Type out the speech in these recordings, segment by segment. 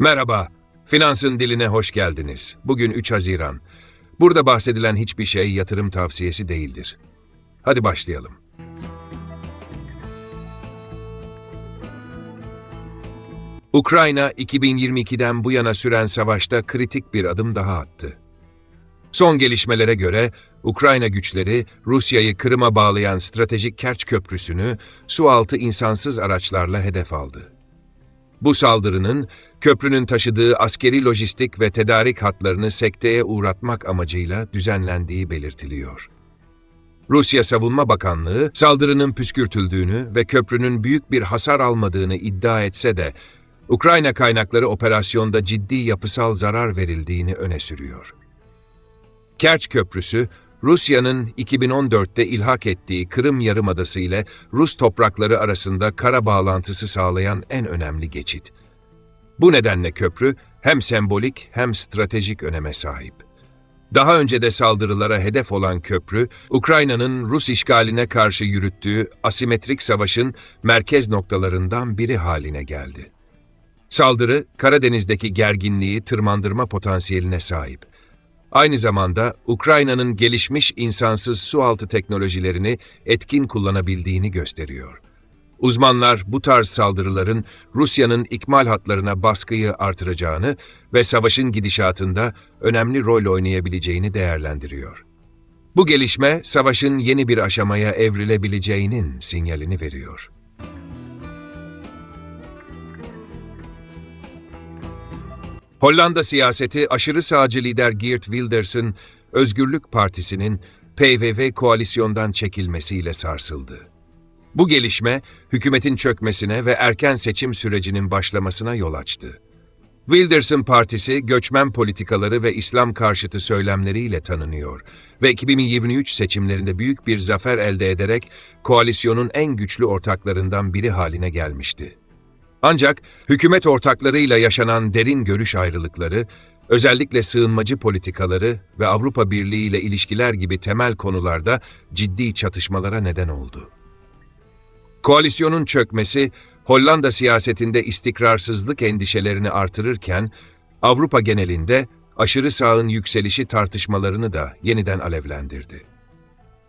Merhaba, Finansın diline hoş geldiniz. Bugün 3 Haziran. Burada bahsedilen hiçbir şey yatırım tavsiyesi değildir. Hadi başlayalım. Ukrayna 2022'den bu yana süren savaşta kritik bir adım daha attı. Son gelişmelere göre Ukrayna güçleri Rusya'yı Kırım'a bağlayan stratejik Kerç Köprüsü'nü sualtı insansız araçlarla hedef aldı. Bu saldırının köprünün taşıdığı askeri lojistik ve tedarik hatlarını sekteye uğratmak amacıyla düzenlendiği belirtiliyor. Rusya Savunma Bakanlığı saldırının püskürtüldüğünü ve köprünün büyük bir hasar almadığını iddia etse de Ukrayna kaynakları operasyonda ciddi yapısal zarar verildiğini öne sürüyor. Kerç Köprüsü, Rusya'nın 2014'te ilhak ettiği Kırım Yarımadası ile Rus toprakları arasında kara bağlantısı sağlayan en önemli geçit. Bu nedenle köprü hem sembolik hem stratejik öneme sahip. Daha önce de saldırılara hedef olan köprü, Ukrayna'nın Rus işgaline karşı yürüttüğü asimetrik savaşın merkez noktalarından biri haline geldi. Saldırı, Karadeniz'deki gerginliği tırmandırma potansiyeline sahip. Aynı zamanda Ukrayna'nın gelişmiş insansız sualtı teknolojilerini etkin kullanabildiğini gösteriyor. Uzmanlar bu tarz saldırıların Rusya'nın ikmal hatlarına baskıyı artıracağını ve savaşın gidişatında önemli rol oynayabileceğini değerlendiriyor. Bu gelişme savaşın yeni bir aşamaya evrilebileceğinin sinyalini veriyor. Hollanda siyaseti aşırı sağcı lider Geert Wilders'ın Özgürlük Partisi'nin PVV koalisyondan çekilmesiyle sarsıldı. Bu gelişme hükümetin çökmesine ve erken seçim sürecinin başlamasına yol açtı. Wilders'ın partisi göçmen politikaları ve İslam karşıtı söylemleriyle tanınıyor ve 2023 seçimlerinde büyük bir zafer elde ederek koalisyonun en güçlü ortaklarından biri haline gelmişti. Ancak hükümet ortaklarıyla yaşanan derin görüş ayrılıkları, özellikle sığınmacı politikaları ve Avrupa Birliği ile ilişkiler gibi temel konularda ciddi çatışmalara neden oldu. Koalisyonun çökmesi, Hollanda siyasetinde istikrarsızlık endişelerini artırırken, Avrupa genelinde aşırı sağın yükselişi tartışmalarını da yeniden alevlendirdi.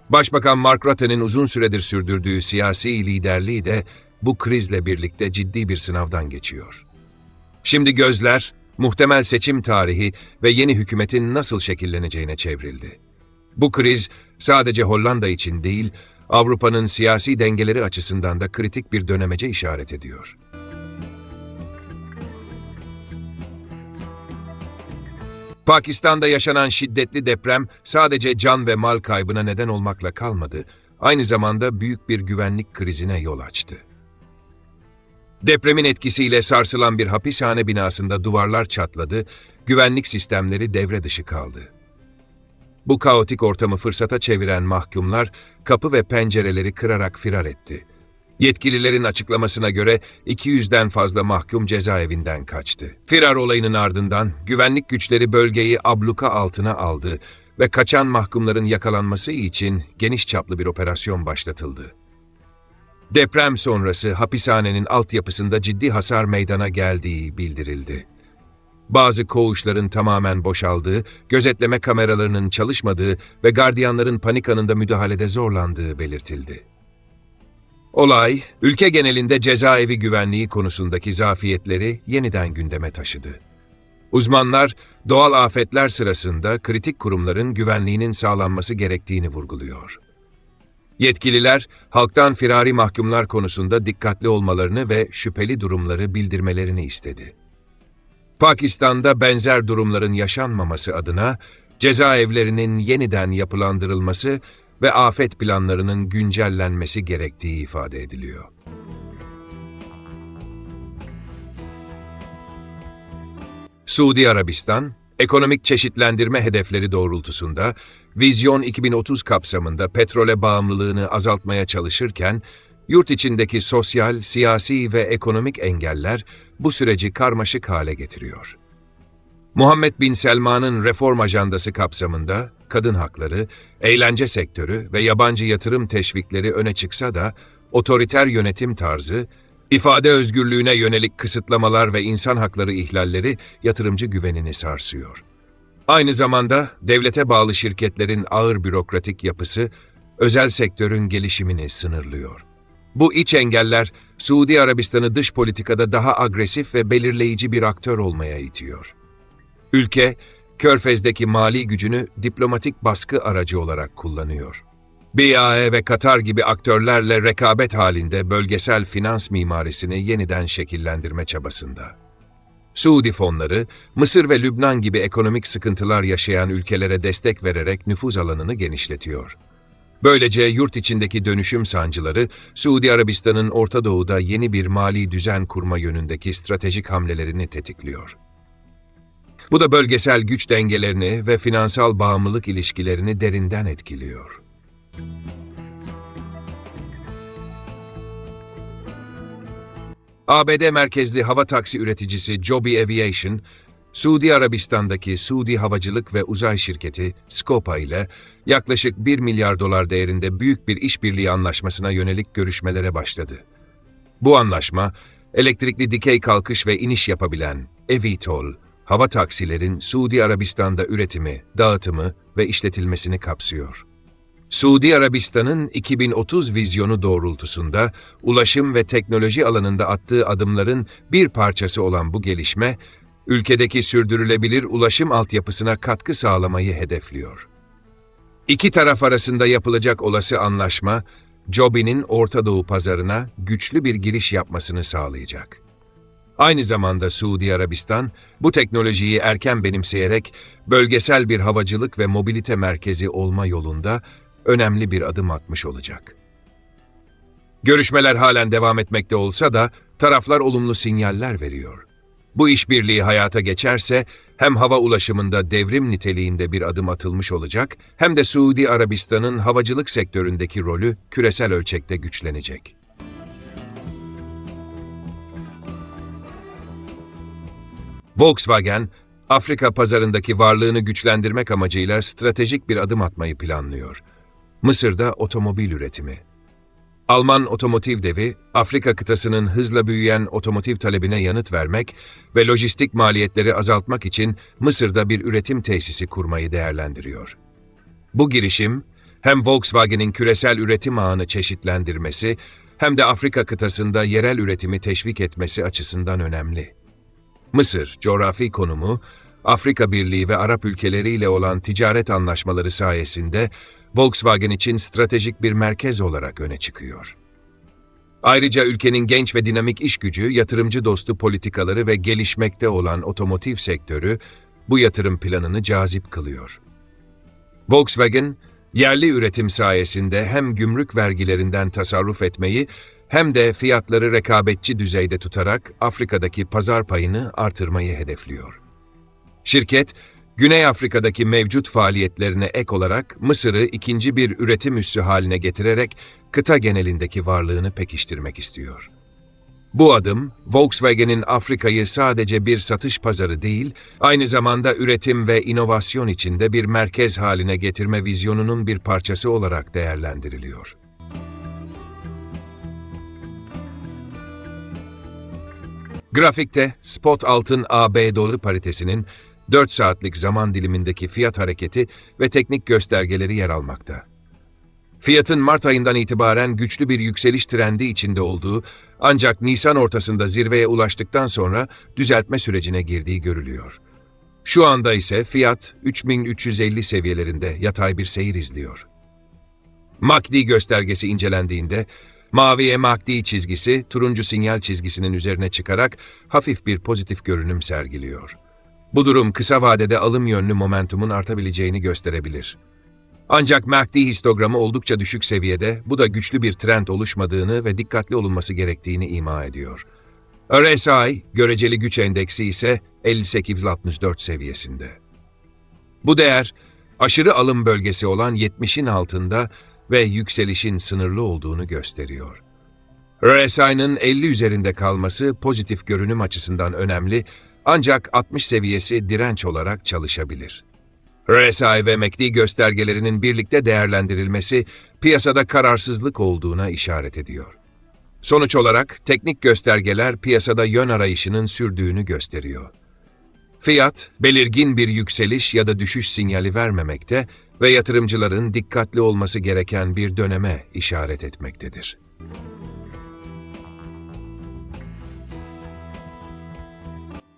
Başbakan Mark Rutte'nin uzun süredir sürdürdüğü siyasi liderliği de bu krizle birlikte ciddi bir sınavdan geçiyor. Şimdi gözler, muhtemel seçim tarihi ve yeni hükümetin nasıl şekilleneceğine çevrildi. Bu kriz sadece Hollanda için değil, Avrupa'nın siyasi dengeleri açısından da kritik bir dönemece işaret ediyor. Pakistan'da yaşanan şiddetli deprem sadece can ve mal kaybına neden olmakla kalmadı, aynı zamanda büyük bir güvenlik krizine yol açtı. Depremin etkisiyle sarsılan bir hapishane binasında duvarlar çatladı, güvenlik sistemleri devre dışı kaldı. Bu kaotik ortamı fırsata çeviren mahkumlar kapı ve pencereleri kırarak firar etti. Yetkililerin açıklamasına göre 200'den fazla mahkum cezaevinden kaçtı. Firar olayının ardından güvenlik güçleri bölgeyi abluka altına aldı ve kaçan mahkumların yakalanması için geniş çaplı bir operasyon başlatıldı. Deprem sonrası hapishanenin altyapısında ciddi hasar meydana geldiği bildirildi. Bazı koğuşların tamamen boşaldığı, gözetleme kameralarının çalışmadığı ve gardiyanların panik anında müdahalede zorlandığı belirtildi. Olay, ülke genelinde cezaevi güvenliği konusundaki zafiyetleri yeniden gündeme taşıdı. Uzmanlar, doğal afetler sırasında kritik kurumların güvenliğinin sağlanması gerektiğini vurguluyor. Yetkililer, halktan firari mahkumlar konusunda dikkatli olmalarını ve şüpheli durumları bildirmelerini istedi. Pakistan'da benzer durumların yaşanmaması adına cezaevlerinin yeniden yapılandırılması ve afet planlarının güncellenmesi gerektiği ifade ediliyor. Suudi Arabistan, ekonomik çeşitlendirme hedefleri doğrultusunda Vizyon 2030 kapsamında petrole bağımlılığını azaltmaya çalışırken, yurt içindeki sosyal, siyasi ve ekonomik engeller bu süreci karmaşık hale getiriyor. Muhammed Bin Selman'ın reform ajandası kapsamında kadın hakları, eğlence sektörü ve yabancı yatırım teşvikleri öne çıksa da otoriter yönetim tarzı, İfade özgürlüğüne yönelik kısıtlamalar ve insan hakları ihlalleri yatırımcı güvenini sarsıyor. Aynı zamanda devlete bağlı şirketlerin ağır bürokratik yapısı özel sektörün gelişimini sınırlıyor. Bu iç engeller Suudi Arabistan'ı dış politikada daha agresif ve belirleyici bir aktör olmaya itiyor. Ülke, Körfez'deki mali gücünü diplomatik baskı aracı olarak kullanıyor. BAE ve Katar gibi aktörlerle rekabet halinde bölgesel finans mimarisini yeniden şekillendirme çabasında. Suudi fonları, Mısır ve Lübnan gibi ekonomik sıkıntılar yaşayan ülkelere destek vererek nüfuz alanını genişletiyor. Böylece yurt içindeki dönüşüm sancıları, Suudi Arabistan'ın Orta Doğu'da yeni bir mali düzen kurma yönündeki stratejik hamlelerini tetikliyor. Bu da bölgesel güç dengelerini ve finansal bağımlılık ilişkilerini derinden etkiliyor. ABD merkezli hava taksi üreticisi Joby Aviation, Suudi Arabistan'daki Suudi Havacılık ve Uzay Şirketi Scopa ile yaklaşık 1 milyar dolar değerinde büyük bir işbirliği anlaşmasına yönelik görüşmelere başladı. Bu anlaşma, elektrikli dikey kalkış ve iniş yapabilen eVTOL, hava taksilerin Suudi Arabistan'da üretimi, dağıtımı ve işletilmesini kapsıyor. Suudi Arabistan'ın 2030 vizyonu doğrultusunda ulaşım ve teknoloji alanında attığı adımların bir parçası olan bu gelişme, ülkedeki sürdürülebilir ulaşım altyapısına katkı sağlamayı hedefliyor. İki taraf arasında yapılacak olası anlaşma, Joby'nin Orta Doğu pazarına güçlü bir giriş yapmasını sağlayacak. Aynı zamanda Suudi Arabistan, bu teknolojiyi erken benimseyerek bölgesel bir havacılık ve mobilite merkezi olma yolunda önemli bir adım atmış olacak. Görüşmeler halen devam etmekte olsa da taraflar olumlu sinyaller veriyor. Bu işbirliği hayata geçerse hem hava ulaşımında devrim niteliğinde bir adım atılmış olacak hem de Suudi Arabistan'ın havacılık sektöründeki rolü küresel ölçekte güçlenecek. Volkswagen, Afrika pazarındaki varlığını güçlendirmek amacıyla stratejik bir adım atmayı planlıyor. Mısır'da otomobil üretimi. Alman otomotiv devi, Afrika kıtasının hızla büyüyen otomotiv talebine yanıt vermek ve lojistik maliyetleri azaltmak için Mısır'da bir üretim tesisi kurmayı değerlendiriyor. Bu girişim, hem Volkswagen'in küresel üretim ağını çeşitlendirmesi hem de Afrika kıtasında yerel üretimi teşvik etmesi açısından önemli. Mısır, coğrafi konumu, Afrika Birliği ve Arap ülkeleriyle olan ticaret anlaşmaları sayesinde Volkswagen için stratejik bir merkez olarak öne çıkıyor. Ayrıca ülkenin genç ve dinamik iş gücü, yatırımcı dostu politikaları ve gelişmekte olan otomotiv sektörü bu yatırım planını cazip kılıyor. Volkswagen, yerli üretim sayesinde hem gümrük vergilerinden tasarruf etmeyi hem de fiyatları rekabetçi düzeyde tutarak Afrika'daki pazar payını artırmayı hedefliyor. Şirket, Güney Afrika'daki mevcut faaliyetlerine ek olarak Mısır'ı ikinci bir üretim üssü haline getirerek kıta genelindeki varlığını pekiştirmek istiyor. Bu adım, Volkswagen'in Afrika'yı sadece bir satış pazarı değil, aynı zamanda üretim ve inovasyon içinde bir merkez haline getirme vizyonunun bir parçası olarak değerlendiriliyor. Grafikte spot altın AB doları paritesinin 4 saatlik zaman dilimindeki fiyat hareketi ve teknik göstergeleri yer almakta. Fiyatın Mart ayından itibaren güçlü bir yükseliş trendi içinde olduğu ancak Nisan ortasında zirveye ulaştıktan sonra düzeltme sürecine girdiği görülüyor. Şu anda ise fiyat 3350 seviyelerinde yatay bir seyir izliyor. MACD göstergesi incelendiğinde mavi MACD çizgisi turuncu sinyal çizgisinin üzerine çıkarak hafif bir pozitif görünüm sergiliyor. Bu durum kısa vadede alım yönlü momentumun artabileceğini gösterebilir. Ancak MACD histogramı oldukça düşük seviyede, bu da güçlü bir trend oluşmadığını ve dikkatli olunması gerektiğini ima ediyor. RSI, göreceli güç endeksi ise 58-64 seviyesinde. Bu değer, aşırı alım bölgesi olan 70'in altında ve yükselişin sınırlı olduğunu gösteriyor. RSI'nin 50 üzerinde kalması pozitif görünüm açısından önemli ancak 60 seviyesi direnç olarak çalışabilir. RSI ve MACD göstergelerinin birlikte değerlendirilmesi piyasada kararsızlık olduğuna işaret ediyor. Sonuç olarak teknik göstergeler piyasada yön arayışının sürdüğünü gösteriyor. Fiyat, belirgin bir yükseliş ya da düşüş sinyali vermemekte ve yatırımcıların dikkatli olması gereken bir döneme işaret etmektedir.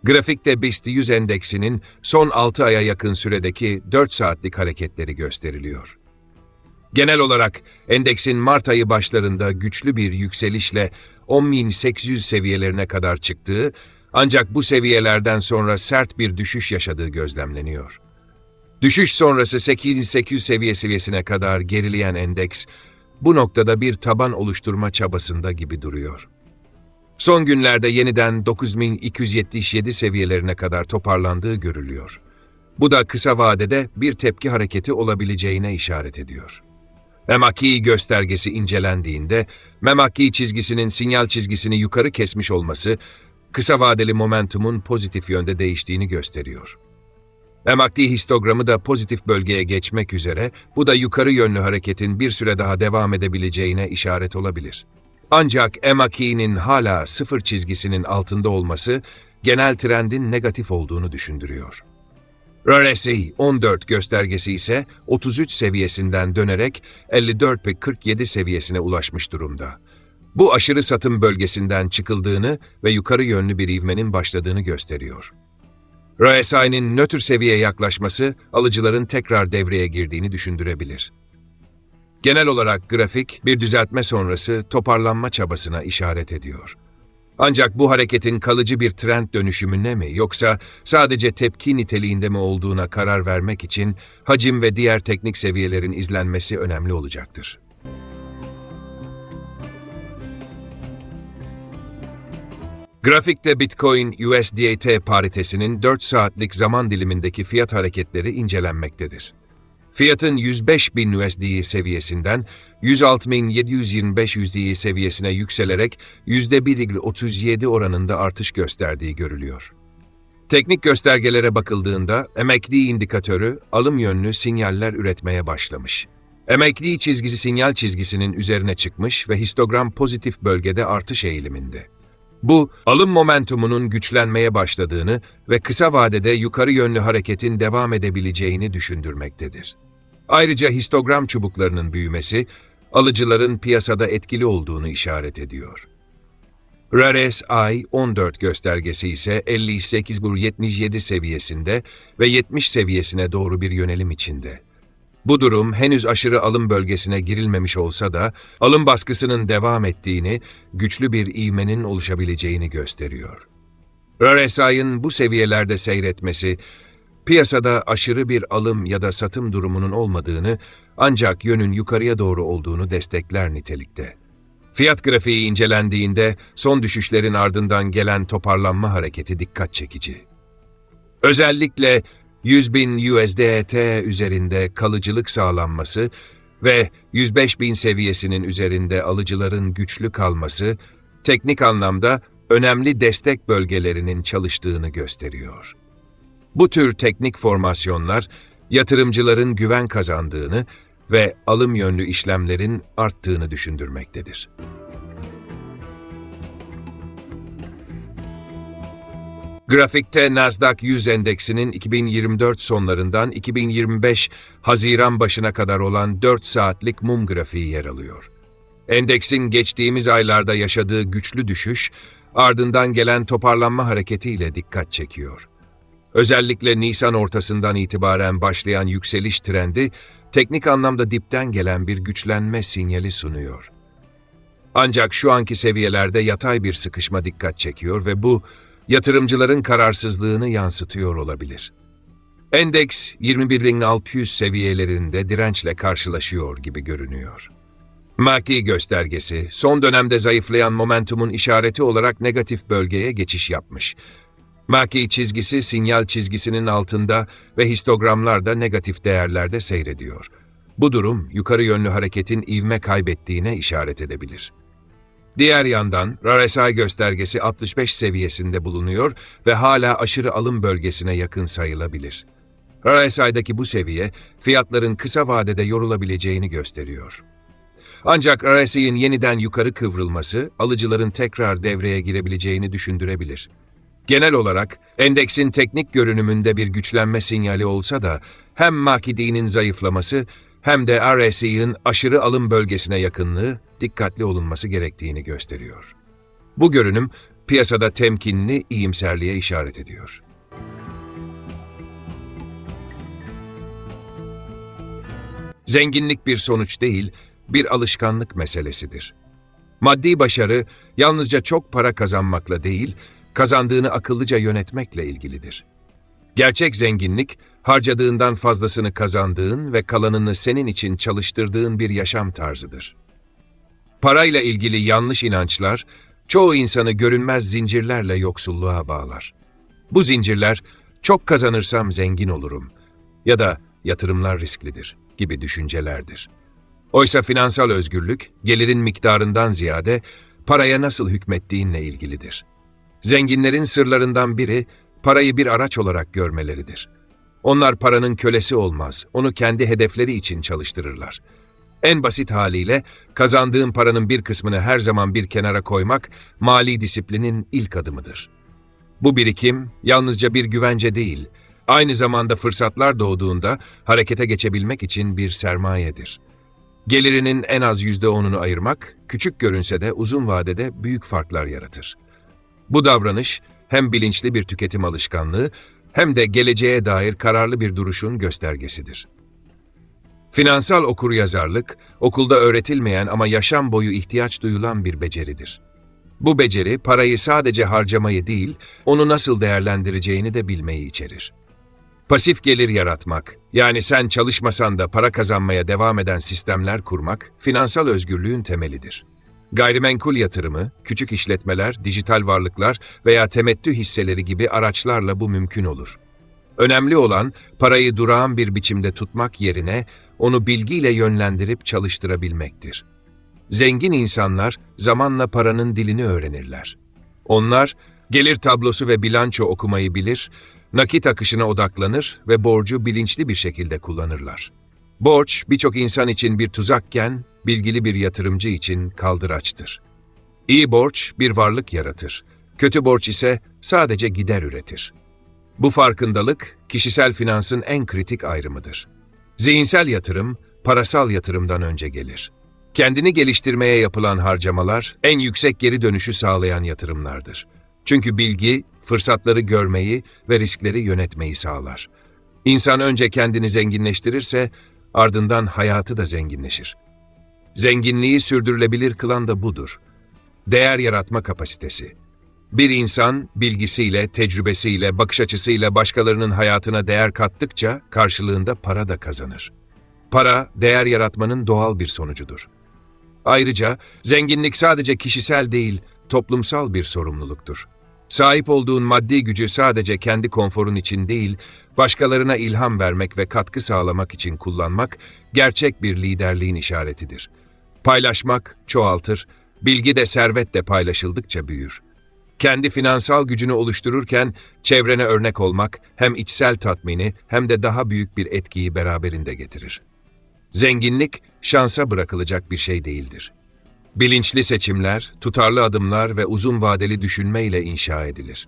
Grafikte BIST 100 endeksinin son 6 aya yakın süredeki 4 saatlik hareketleri gösteriliyor. Genel olarak endeksin Mart ayı başlarında güçlü bir yükselişle 10.800 seviyelerine kadar çıktığı ancak bu seviyelerden sonra sert bir düşüş yaşadığı gözlemleniyor. Düşüş sonrası 8800 seviye seviyesine kadar gerileyen endeks bu noktada bir taban oluşturma çabasında gibi duruyor. Son günlerde yeniden 9277 seviyelerine kadar toparlandığı görülüyor. Bu da kısa vadede bir tepki hareketi olabileceğine işaret ediyor. MACD göstergesi incelendiğinde, MACD çizgisinin sinyal çizgisini yukarı kesmiş olması, kısa vadeli momentumun pozitif yönde değiştiğini gösteriyor. MACD histogramı da pozitif bölgeye geçmek üzere, bu da yukarı yönlü hareketin bir süre daha devam edebileceğine işaret olabilir. Ancak MACD'nin hala sıfır çizgisinin altında olması, genel trendin negatif olduğunu düşündürüyor. RSI 14 göstergesi ise 33 seviyesinden dönerek 54 ve 47 seviyesine ulaşmış durumda. Bu aşırı satım bölgesinden çıkıldığını ve yukarı yönlü bir ivmenin başladığını gösteriyor. RSI'nin nötr seviyeye yaklaşması alıcıların tekrar devreye girdiğini düşündürebilir. Genel olarak grafik bir düzeltme sonrası toparlanma çabasına işaret ediyor. Ancak bu hareketin kalıcı bir trend dönüşümüne mi yoksa sadece tepki niteliğinde mi olduğuna karar vermek için hacim ve diğer teknik seviyelerin izlenmesi önemli olacaktır. Grafikte Bitcoin USDT paritesinin 4 saatlik zaman dilimindeki fiyat hareketleri incelenmektedir. Fiyatın 105 bin USD seviyesinden 106.725 USD seviyesine yükselerek %1,37 oranında artış gösterdiği görülüyor. Teknik göstergelere bakıldığında MACD indikatörü alım yönlü sinyaller üretmeye başlamış. MACD çizgisi sinyal çizgisinin üzerine çıkmış ve histogram pozitif bölgede artış eğiliminde. Bu, alım momentumunun güçlenmeye başladığını ve kısa vadede yukarı yönlü hareketin devam edebileceğini düşündürmektedir. Ayrıca histogram çubuklarının büyümesi, alıcıların piyasada etkili olduğunu işaret ediyor. RSI 14 göstergesi ise 58,77 seviyesinde ve 70 seviyesine doğru bir yönelim içinde. Bu durum henüz aşırı alım bölgesine girilmemiş olsa da alım baskısının devam ettiğini, güçlü bir ivmenin oluşabileceğini gösteriyor. RSI'ın bu seviyelerde seyretmesi, piyasada aşırı bir alım ya da satım durumunun olmadığını ancak yönün yukarıya doğru olduğunu destekler nitelikte. Fiyat grafiği incelendiğinde son düşüşlerin ardından gelen toparlanma hareketi dikkat çekici. Özellikle 100 bin USDT üzerinde kalıcılık sağlanması ve 105 bin seviyesinin üzerinde alıcıların güçlü kalması, teknik anlamda önemli destek bölgelerinin çalıştığını gösteriyor. Bu tür teknik formasyonlar, yatırımcıların güven kazandığını ve alım yönlü işlemlerin arttığını düşündürmektedir. Grafikte Nasdaq 100 endeksinin 2024 sonlarından 2025 Haziran başına kadar olan 4 saatlik mum grafiği yer alıyor. Endeksin geçtiğimiz aylarda yaşadığı güçlü düşüş, ardından gelen toparlanma hareketiyle dikkat çekiyor. Özellikle Nisan ortasından itibaren başlayan yükseliş trendi, teknik anlamda dipten gelen bir güçlenme sinyali sunuyor. Ancak şu anki seviyelerde yatay bir sıkışma dikkat çekiyor ve bu, yatırımcıların kararsızlığını yansıtıyor olabilir. Endeks 21.600 seviyelerinde dirençle karşılaşıyor gibi görünüyor. MACD göstergesi son dönemde zayıflayan momentumun işareti olarak negatif bölgeye geçiş yapmış. MACD çizgisi sinyal çizgisinin altında ve histogramlar da negatif değerlerde seyrediyor. Bu durum yukarı yönlü hareketin ivme kaybettiğine işaret edebilir. Diğer yandan RSI göstergesi 65 seviyesinde bulunuyor ve hala aşırı alım bölgesine yakın sayılabilir. RSI'daki bu seviye fiyatların kısa vadede yorulabileceğini gösteriyor. Ancak RSI'nin yeniden yukarı kıvrılması alıcıların tekrar devreye girebileceğini düşündürebilir. Genel olarak endeksin teknik görünümünde bir güçlenme sinyali olsa da hem MACD'nin zayıflaması hem de RSI'nin aşırı alım bölgesine yakınlığı dikkatli olunması gerektiğini gösteriyor. Bu görünüm piyasada temkinli iyimserliğe işaret ediyor. Zenginlik bir sonuç değil, bir alışkanlık meselesidir. Maddi başarı yalnızca çok para kazanmakla değil, kazandığını akıllıca yönetmekle ilgilidir. Gerçek zenginlik, harcadığından fazlasını kazandığın ve kalanını senin için çalıştırdığın bir yaşam tarzıdır. Parayla ilgili yanlış inançlar, çoğu insanı görünmez zincirlerle yoksulluğa bağlar. Bu zincirler, çok kazanırsam zengin olurum ya da yatırımlar risklidir gibi düşüncelerdir. Oysa finansal özgürlük, gelirin miktarından ziyade paraya nasıl hükmettiğinle ilgilidir. Zenginlerin sırlarından biri, parayı bir araç olarak görmeleridir. Onlar paranın kölesi olmaz, onu kendi hedefleri için çalıştırırlar. En basit haliyle kazandığın paranın bir kısmını her zaman bir kenara koymak mali disiplinin ilk adımıdır. Bu birikim yalnızca bir güvence değil, aynı zamanda fırsatlar doğduğunda harekete geçebilmek için bir sermayedir. Gelirinin en az yüzde onunu ayırmak, küçük görünse de uzun vadede büyük farklar yaratır. Bu davranış hem bilinçli bir tüketim alışkanlığı hem de geleceğe dair kararlı bir duruşun göstergesidir. Finansal okuryazarlık, okulda öğretilmeyen ama yaşam boyu ihtiyaç duyulan bir beceridir. Bu beceri parayı sadece harcamayı değil, onu nasıl değerlendireceğini de bilmeyi içerir. Pasif gelir yaratmak, yani sen çalışmasan da para kazanmaya devam eden sistemler kurmak, finansal özgürlüğün temelidir. Gayrimenkul yatırımı, küçük işletmeler, dijital varlıklar veya temettü hisseleri gibi araçlarla bu mümkün olur. Önemli olan parayı durağan bir biçimde tutmak yerine onu bilgiyle yönlendirip çalıştırabilmektir. Zengin insanlar zamanla paranın dilini öğrenirler. Onlar gelir tablosu ve bilanço okumayı bilir, nakit akışına odaklanır ve borcu bilinçli bir şekilde kullanırlar. Borç birçok insan için bir tuzakken bilgili bir yatırımcı için kaldıraçtır. İyi borç bir varlık yaratır. Kötü borç ise sadece gider üretir. Bu farkındalık kişisel finansın en kritik ayrımıdır. Zihinsel yatırım parasal yatırımdan önce gelir. Kendini geliştirmeye yapılan harcamalar en yüksek geri dönüşü sağlayan yatırımlardır. Çünkü bilgi fırsatları görmeyi ve riskleri yönetmeyi sağlar. İnsan önce kendini zenginleştirirse ardından hayatı da zenginleşir. Zenginliği sürdürülebilir kılan da budur. Değer yaratma kapasitesi. Bir insan bilgisiyle, tecrübesiyle, bakış açısıyla başkalarının hayatına değer kattıkça karşılığında para da kazanır. Para, değer yaratmanın doğal bir sonucudur. Ayrıca zenginlik sadece kişisel değil, toplumsal bir sorumluluktur. Sahip olduğun maddi gücü sadece kendi konforun için değil, başkalarına ilham vermek ve katkı sağlamak için kullanmak gerçek bir liderliğin işaretidir. Paylaşmak çoğaltır, bilgi de servet de paylaşıldıkça büyür. Kendi finansal gücünü oluştururken çevrene örnek olmak hem içsel tatmini hem de daha büyük bir etkiyi beraberinde getirir. Zenginlik şansa bırakılacak bir şey değildir. Bilinçli seçimler, tutarlı adımlar ve uzun vadeli düşünmeyle inşa edilir.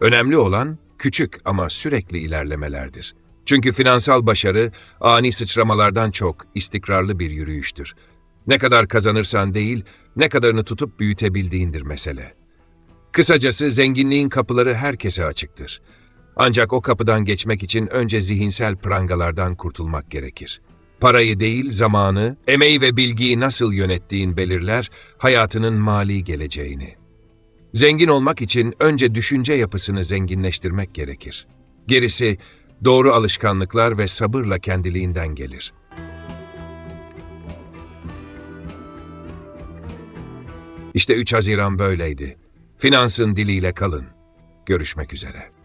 Önemli olan küçük ama sürekli ilerlemelerdir. Çünkü finansal başarı ani sıçramalardan çok istikrarlı bir yürüyüştür. Ne kadar kazanırsan değil, ne kadarını tutup büyütebildiğindir mesele. Kısacası zenginliğin kapıları herkese açıktır. Ancak o kapıdan geçmek için önce zihinsel prangalardan kurtulmak gerekir. Parayı değil, zamanı, emeği ve bilgiyi nasıl yönettiğin belirler hayatının mali geleceğini. Zengin olmak için önce düşünce yapısını zenginleştirmek gerekir. Gerisi doğru alışkanlıklar ve sabırla kendiliğinden gelir. İşte 3 Haziran böyleydi. Finansın diliyle kalın. Görüşmek üzere.